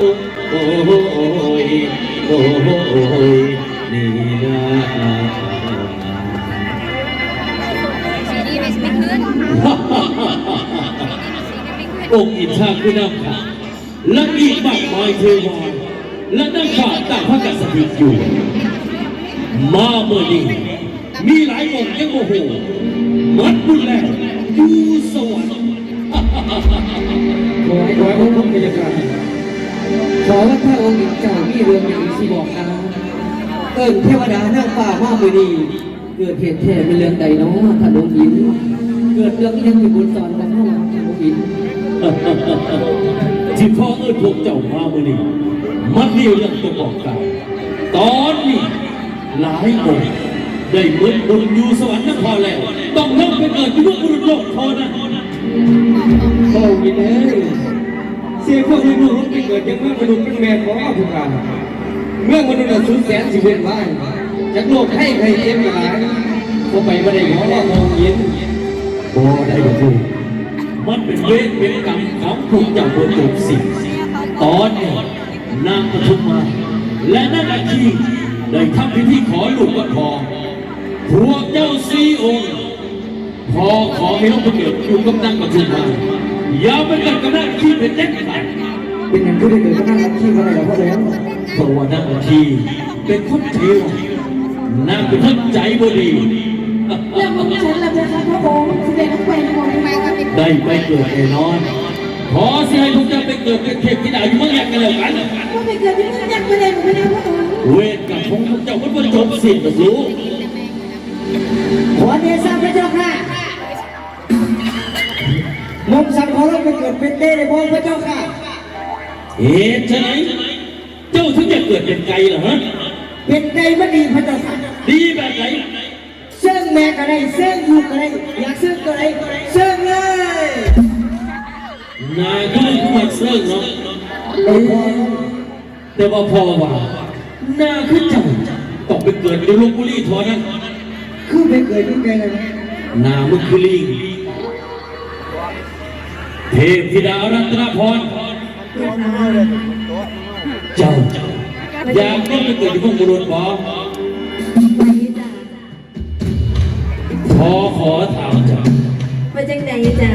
โอ้โอ้โอ้ยโอ้โอ้ยนี่นะสีดีไม่ไม่ขึ้นสีดีไม่ขึ้นองค์อินทราคือน้ำขาและอีกมากมายเทวาและน้ำขาต่างพระกษัตริย์อยู่ มาเมื่อนี้มีหลายองค์ยังโมโหมัดบุญแล้วอยู่สวรรค์ขอให้ขอให้พระพุทธเจ้า ขอว่าพระองค์เจ้ามีเรื่องอย่างสิบอกนะเอิ้นเทวดานั่งฟ้ามามือนี้เกิดเหตุแท้เป็นเรื่องใดเนาะท่านองค์หญิงเกิดเรื่องที่ยังอยู่บนสอนของเราท่านองค์หญิงที่พ่อเอิ้นพวกเจ้ามาเมื่อนี้มันมีเรื่องต้องบอกกล่าวตอนนี้หลายองค์ได้เหมือนบุญอยู่สวรรค์นครแล้ว ต้องลงไปเกิดที่เมืองบุรุษโลกเท่านั้นพระองค์หญิงเอ้ยเสียพวกลูกๆที่เกิดยังเมื่อมนุษย์เป็นแม่ของอาภุกาเมื่อมนุษย์สุดแสนสิเวียนว่ายจากโลกให้ใครเจ็บกระหลายก็ไปไม่ได้ขอว่าพระองค์หญิงบ่ได้ดูมันเป็นเวรเป็นกรรมของพวกเจ้าบนจบสิ่งตอนนี้นางปทุมมา และนางอาคีได้ทำพิธีขอหลูกวัดทองพวกเจ้าสี่องค์พอขอให้ลูกเกิดอยู่กับนางปทุมมา ย่าไปเกิดกับนางอาคีเป็นเด็ดขาดเป็นอย่างที่ได้เกิดขึ้นที่มาได้แล้วพ่อแล้วเพราะว่านางอาคีเป็นคนเทวนางเป็นคนใจบดีเรื่องของฉันละเพคะพระองค์แสดงนักไปนะผมทำไมก็เป็นได้ไปเกิดแน่นอนขอเสียให้พวกเจ้าไปเกิดเป็นเทพธิดาอยู่เมืองยักษ์กันแล้วกันว่าไปเกิดที่เมืองยักษ์ไปเลยผมไม่ได้พระองค์เวรกรรมของพวกเจ้ามันบ่จบสิ้นหรอกลูกขอเดชะพระเจ้าค่ะ มงสั่งขอเราไปเกิดเป็นเต้ในพระพระเจ้าค่ะเหตุไฉนเจ้าถึงจะเกิดเป็นไก่ล่ะฮะเป็นไงไม่ดีพระเจ้าค่ะดีแบบไหนเสื่องแม่ก็ได้เสื่องลูกก็ได้อยากเสื่องก็ได้เสื่องเลยนายก็ไม่ควรเสื่องเนาะโอ้โหแต่ว่าพอว่านาขึ้นเจ้าต้องไปเกิดในลพบุรีเทอนั้นคือไปเกิดที่ไกลเลยนามันคือลิง เทพธิดารัตนพร เจ้า อยากต้องไปเกิดในพวกบุรุษบอขอขอถามเจ้า มาจากไหนจ้ะ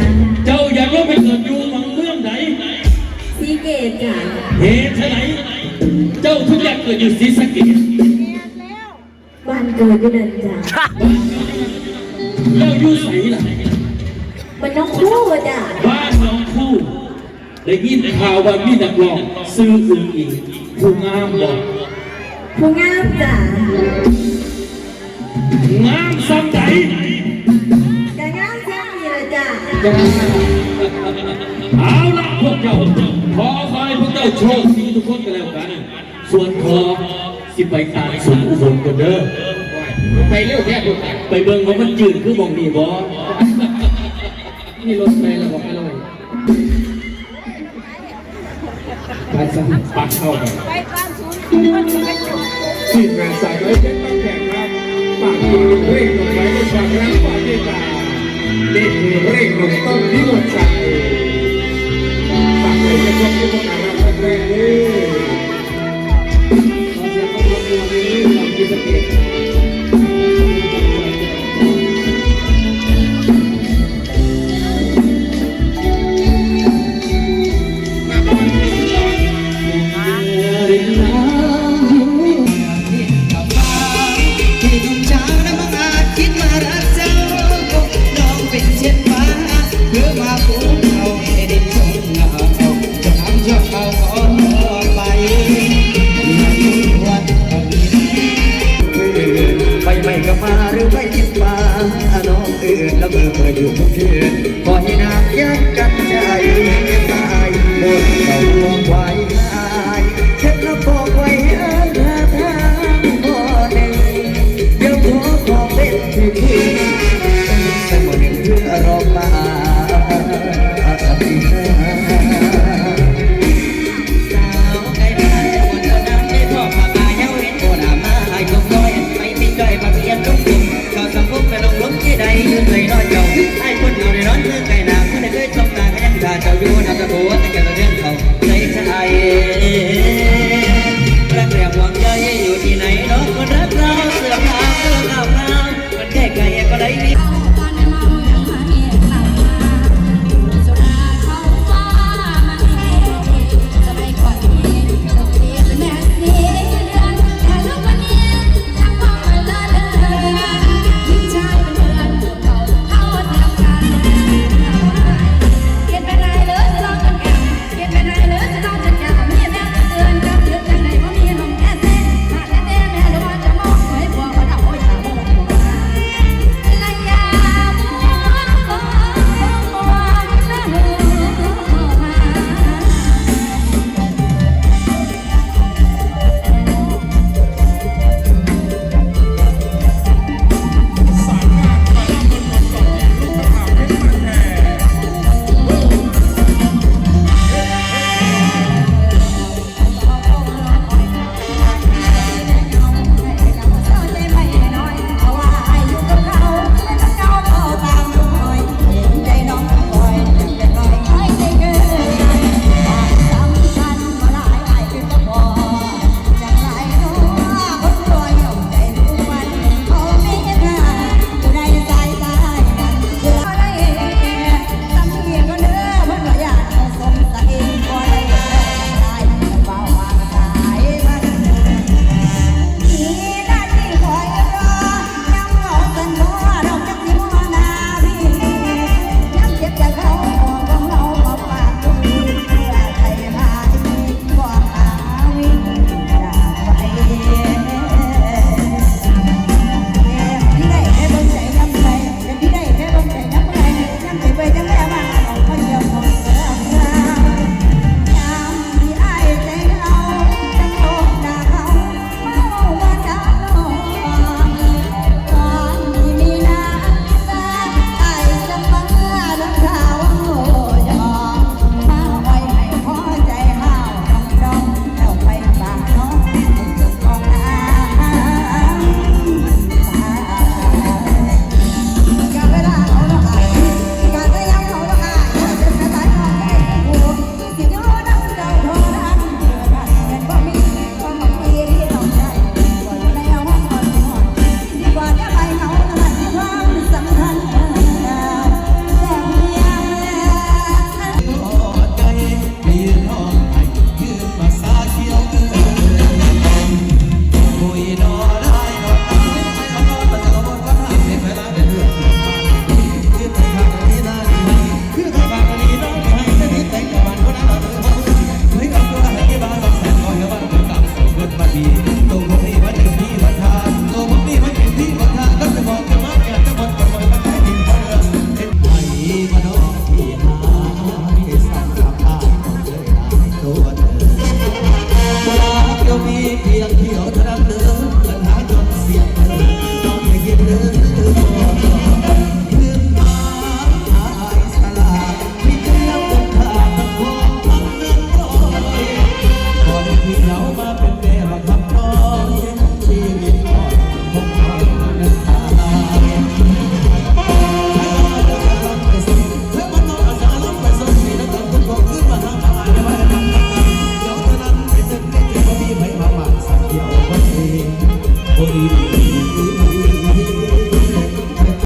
เจ้าอยากลงไปเกิดอยู่เมืองเมืองไหนสีเกตจ้ะเหตุไฉนเจ้าถึงอยากเกิดอยู่ศรีสะเกษบ้านเกิดอยู่นั่นจ้ะเจ้าอยู่ใสล่ะมันน้องคู่จ้ะบ้านน้องคู่ ได้ยินข่าวว่ามีนักร้องซื้ออึ่งอีกผู้งามบอกผู้งามจ้ะงามสังใจกะงามแท้นี่ละจ้ะเอาละพวกเจ้าขอคอยพวกเจ้าโชคดีทุกคนกันแล้วกัน ส่วนขอสิไปตามสมอุบลกันเด้อไปเร็วแท้ทุกท่านไปเบิ่งว่ามันจืดคือมองนี่บ่นี่รถไปแล้วบอกให้เรา ไปซะปักเข้าไปไปตานศูนย์มันจะเป็นจุดทีมงานสายร้อยเพชรต้องแข่งครับฝากคุณเร่งลงไว้ในความรักความเมตตานี่คือเร่งลงต้นที่หมดใจฝากเลยจะครบที่พวกเรารักแรกนี้ขอเสียงปรบมือนี้หลังที่สะเก็ด